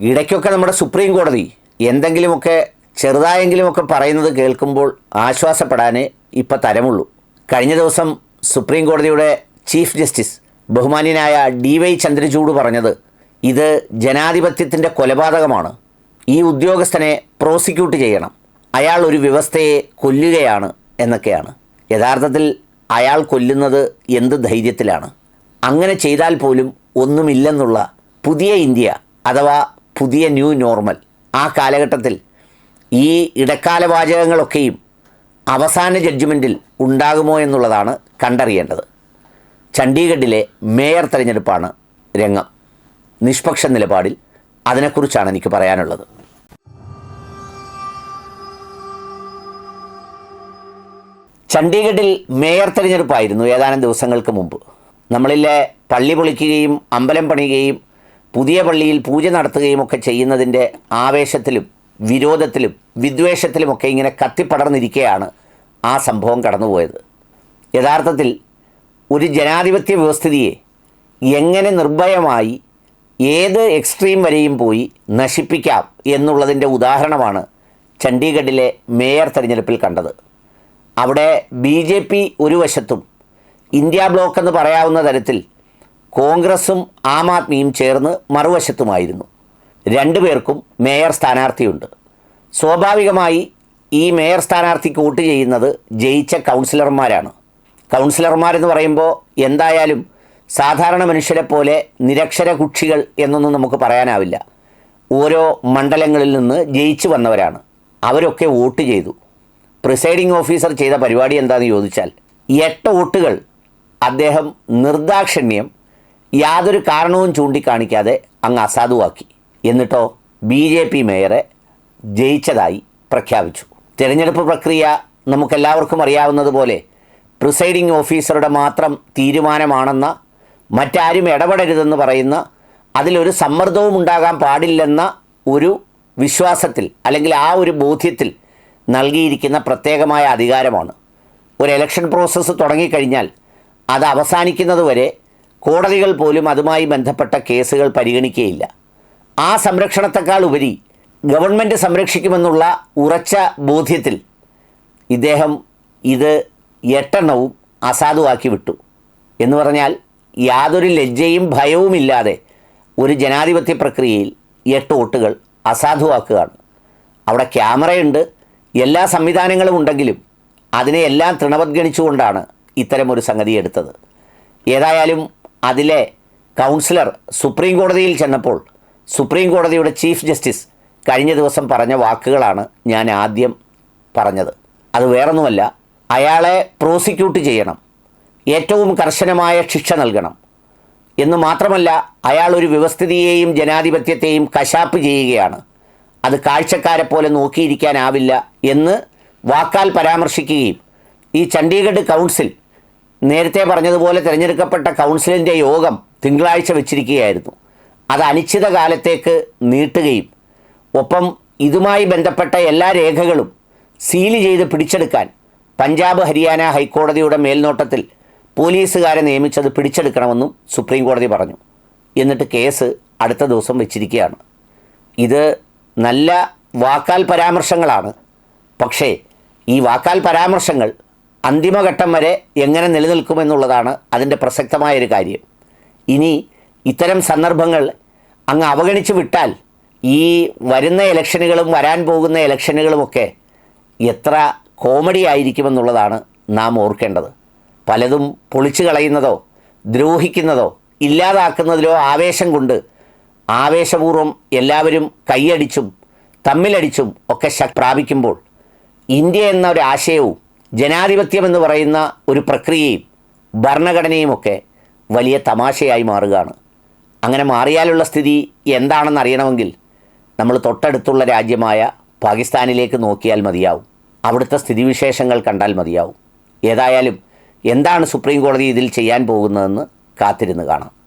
ഇടയ്ക്കൊക്കെ നമ്മുടെ സുപ്രീം കോടതി എന്തെങ്കിലുമൊക്കെ ചെറുതായെങ്കിലുമൊക്കെ പറയുന്നത് കേൾക്കുമ്പോൾ ആശ്വാസപ്പെടാനേ ഇപ്പം തരമുള്ളൂ. കഴിഞ്ഞ ദിവസം സുപ്രീം കോടതിയുടെ ചീഫ് ജസ്റ്റിസ് ബഹുമാന്യനായ ഡി വൈ ചന്ദ്രചൂഡ് പറഞ്ഞത് ഇത് ജനാധിപത്യത്തിന്റെ കൊലപാതകമാണ്. ഈ ഉദ്യോഗസ്ഥനെ പ്രോസിക്യൂട്ട് ചെയ്യണം. അയാൾ ഒരു വ്യവസ്ഥയെ കൊല്ലുകയാണ് എന്നൊക്കെയാണ്. യഥാർത്ഥത്തിൽ അയാൾ കൊല്ലുന്നത് എന്ത് ധൈര്യത്തിലാണ്? അങ്ങനെ ചെയ്താൽ പോലും ഒന്നുമില്ലെന്നുള്ള പുതിയ ഇന്ത്യ അഥവാ പുതിയ ന്യൂ നോർമൽ. ആ കാലഘട്ടത്തിൽ ഈ ഇടക്കാല വാചകങ്ങളൊക്കെയും അവസാന ജഡ്ജ്മെന്റിൽ ഉണ്ടാകുമോ എന്നുള്ളതാണ് കണ്ടറിയേണ്ടത്. ചണ്ഡീഗഡിലെ മേയർ തെരഞ്ഞെടുപ്പാണ് രംഗം. നിഷ്പക്ഷ നിലപാടിൽ അതിനെക്കുറിച്ചാണ് എനിക്ക് പറയാനുള്ളത്. ചണ്ഡീഗഡിൽ മേയർ തെരഞ്ഞെടുപ്പായിരുന്നു ഏതാനും ദിവസങ്ങൾക്ക് മുമ്പ്. നമ്മളിലെ പള്ളി പൊളിക്കുകയും അമ്പലം പണിയുകയും പുതിയ പള്ളിയിൽ പൂജ നടത്തുകയും ഒക്കെ ചെയ്യുന്നതിന്റെ ആവേശത്തിലും വിരോധത്തിലും വിദ്വേഷത്തിലുമൊക്കെ ഇങ്ങനെ കത്തിപ്പടർന്നിരിക്കുകയാണ് ആ സംഭവം കടന്നുപോയത്. യഥാർത്ഥത്തിൽ ഒരു ജനാധിപത്യ വ്യവസ്ഥിതിയെ എങ്ങനെ നിർഭയമായി ഏത് എക്സ്ട്രീം വരെയും പോയി നശിപ്പിക്കാം എന്നുള്ളതിന്റെ ഉദാഹരണമാണ് ചണ്ഡീഗഡിലെ മേയർ തെരഞ്ഞെടുപ്പിൽ കണ്ടത്. അവിടെ ബി ഒരു വശത്തും ഇന്ത്യ ബ്ലോക്ക് എന്ന് പറയാവുന്ന തരത്തിൽ കോൺഗ്രസും ആം ആദ്മിയും ചേർന്ന് മറുവശത്തുമായിരുന്നു. രണ്ടുപേർക്കും മേയർ സ്ഥാനാർത്ഥിയുണ്ട്. സ്വാഭാവികമായി ഈ മേയർ സ്ഥാനാർത്ഥിക്ക് വോട്ട് ചെയ്യുന്നത് ജയിച്ച കൗൺസിലർമാരാണ്. കൗൺസിലർമാരെന്ന് പറയുമ്പോൾ എന്തായാലും സാധാരണ മനുഷ്യരെ പോലെ നിരക്ഷര കുക്ഷികൾ എന്നൊന്നും നമുക്ക് പറയാനാവില്ല. ഓരോ മണ്ഡലങ്ങളിൽ നിന്ന് ജയിച്ചു വന്നവരാണ്. അവരൊക്കെ വോട്ട് ചെയ്തു. പ്രിസൈഡിംഗ് ഓഫീസർ ചെയ്ത പരിപാടി എന്താണെന്ന് ചോദിച്ചാൽ എട്ട് വോട്ടുകൾ അദ്ദേഹം നിർദാക്ഷിണ്യം യാതൊരു കാരണവും ചൂണ്ടിക്കാണിക്കാതെ അങ്ങ് അസാധുവാക്കി. എന്നിട്ടോ ബി ജെ പി മേയറെ ജയിച്ചതായി പ്രഖ്യാപിച്ചു. തിരഞ്ഞെടുപ്പ് പ്രക്രിയ നമുക്കെല്ലാവർക്കും അറിയാവുന്നതുപോലെ പ്രിസൈഡിംഗ് ഓഫീസറുടെ മാത്രം തീരുമാനമാണെന്ന മറ്റാരും ഇടപെടരുതെന്ന് പറയുന്ന അതിലൊരു സമ്മർദ്ദവും ഉണ്ടാകാൻ പാടില്ലെന്ന ഒരു വിശ്വാസത്തിൽ അല്ലെങ്കിൽ ആ ഒരു ബോധ്യത്തിൽ നൽകിയിരിക്കുന്ന പ്രത്യേകമായ അധികാരമാണ്. ഒരു എലക്ഷൻ പ്രോസസ്സ് തുടങ്ങിക്കഴിഞ്ഞാൽ അത് അവസാനിക്കുന്നതുവരെ കോടതികൾ പോലും അതുമായി ബന്ധപ്പെട്ട കേസുകൾ പരിഗണിക്കുകയില്ല. ആ സംരക്ഷണത്തെക്കാൾ ഉപരി ഗവൺമെന്റ് സംരക്ഷിക്കുമെന്നുള്ള ഉറച്ച ബോധ്യത്തിൽ ഇദ്ദേഹം ഇത് എട്ടെണ്ണവും അസാധുവാക്കി വിട്ടു. എന്ന് പറഞ്ഞാൽ യാതൊരു ലജ്ജയും ഭയവുമില്ലാതെ ഒരു ജനാധിപത്യ പ്രക്രിയയിൽ എട്ട് വോട്ടുകൾ അസാധുവാക്കുകയാണ്. അവിടെ ക്യാമറയുണ്ട് എല്ലാ സംവിധാനങ്ങളും ഉണ്ടെങ്കിലും അതിനെ എല്ലാം തൃണവത്ഗണിച്ചുകൊണ്ടാണ് ഇത്തരമൊരു സംഗതി എടുത്തത്. ഏതായാലും അതിലെ കൗൺസിലർ സുപ്രീം കോടതിയിൽ ചെന്നപ്പോൾ സുപ്രീം കോടതിയുടെ ചീഫ് ജസ്റ്റിസ് കഴിഞ്ഞ ദിവസം പറഞ്ഞ വാക്കുകളാണ് ഞാൻ ആദ്യം പറഞ്ഞത്. അത് വേറൊന്നുമല്ല അയാളെ പ്രോസിക്യൂട്ട് ചെയ്യണം. ഏറ്റവും കർശനമായ ശിക്ഷ നൽകണം. എന്ന് മാത്രമല്ല അയാൾ ഒരു വ്യവസ്ഥിതിയെയും ജനാധിപത്യത്തെയും കശാപ്പ് ചെയ്യുകയാണ്. അത് കാഴ്ചക്കാരെ പോലെ നോക്കിയിരിക്കാനാവില്ല എന്ന് വാക്കാൽ പരാമർശിക്കുകയും ഈ ചണ്ഡീഗഡ് കൗൺസിൽ നേരത്തെ പറഞ്ഞതുപോലെ തിരഞ്ഞെടുക്കപ്പെട്ട കൗൺസിലിന്റെ യോഗം തിങ്കളാഴ്ച വെച്ചിരിക്കുകയായിരുന്നു. അത് അനിശ്ചിത കാലത്തേക്ക് നീട്ടുകയും ഒപ്പം ഇതുമായി ബന്ധപ്പെട്ട എല്ലാ രേഖകളും സീൽ ചെയ്ത് പിടിച്ചെടുക്കാൻ പഞ്ചാബ് ഹരിയാന ഹൈക്കോടതിയുടെ മേൽനോട്ടത്തിൽ പോലീസുകാരെ നിയമിച്ചത് പിടിച്ചെടുക്കണമെന്നും സുപ്രീം കോടതി പറഞ്ഞു. എന്നിട്ട് കേസ് അടുത്ത ദിവസം വെച്ചിരിക്കുകയാണ്. ഇത് നല്ല വാക്കാൽ പരാമർശങ്ങളാണ്. പക്ഷേ ഈ വാക്കാൽ പരാമർശങ്ങൾ അന്തിമഘട്ടം വരെ എങ്ങനെ നിലനിൽക്കുമെന്നുള്ളതാണ് അതിന്റെ പ്രസക്തമായൊരു കാര്യം. ഇനി ഇത്തരം സന്ദർഭങ്ങൾ അങ്ങ് അവഗണിച്ചു വിട്ടാൽ ഈ വരുന്ന ഇലക്ഷനുകളും വരാൻ പോകുന്ന ഇലക്ഷനുകളുമൊക്കെ എത്ര കോമഡി ആയിരിക്കുമെന്നുള്ളതാണ് നാം ഓർക്കേണ്ടത്. പലതും പൊളിച്ചു കളയുന്നതോ ദ്രോഹിക്കുന്നതോ ഇല്ലാതാക്കുന്നതിലോ ആവേശം കൊണ്ട് ആവേശപൂർവം എല്ലാവരും കൈയടിച്ചും തമ്മിലടിച്ചും ഒക്കെ പ്രാപിക്കുമ്പോൾ ഇന്ത്യ എന്ന ഒരു ആശയവും ജനാധിപത്യം എന്ന് പറയുന്ന ഒരു പ്രക്രിയയും ഭരണഘടനയുമൊക്കെ വലിയ തമാശയായി മാറുകയാണ്. അങ്ങനെ മാറിയാലുള്ള സ്ഥിതി എന്താണെന്ന് അറിയണമെങ്കിൽ നമ്മൾ തൊട്ടടുത്തുള്ള രാജ്യമായ പാകിസ്ഥാനിലേക്ക് നോക്കിയാൽ മതിയാവും. അവിടുത്തെ സ്ഥിതിവിശേഷങ്ങൾ കണ്ടാൽ മതിയാവും. ഏതായാലും എന്താണ് സുപ്രീം കോടതി ഇതിൽ ചെയ്യാൻ പോകുന്നതെന്ന് കാത്തിരുന്ന് കാണാം.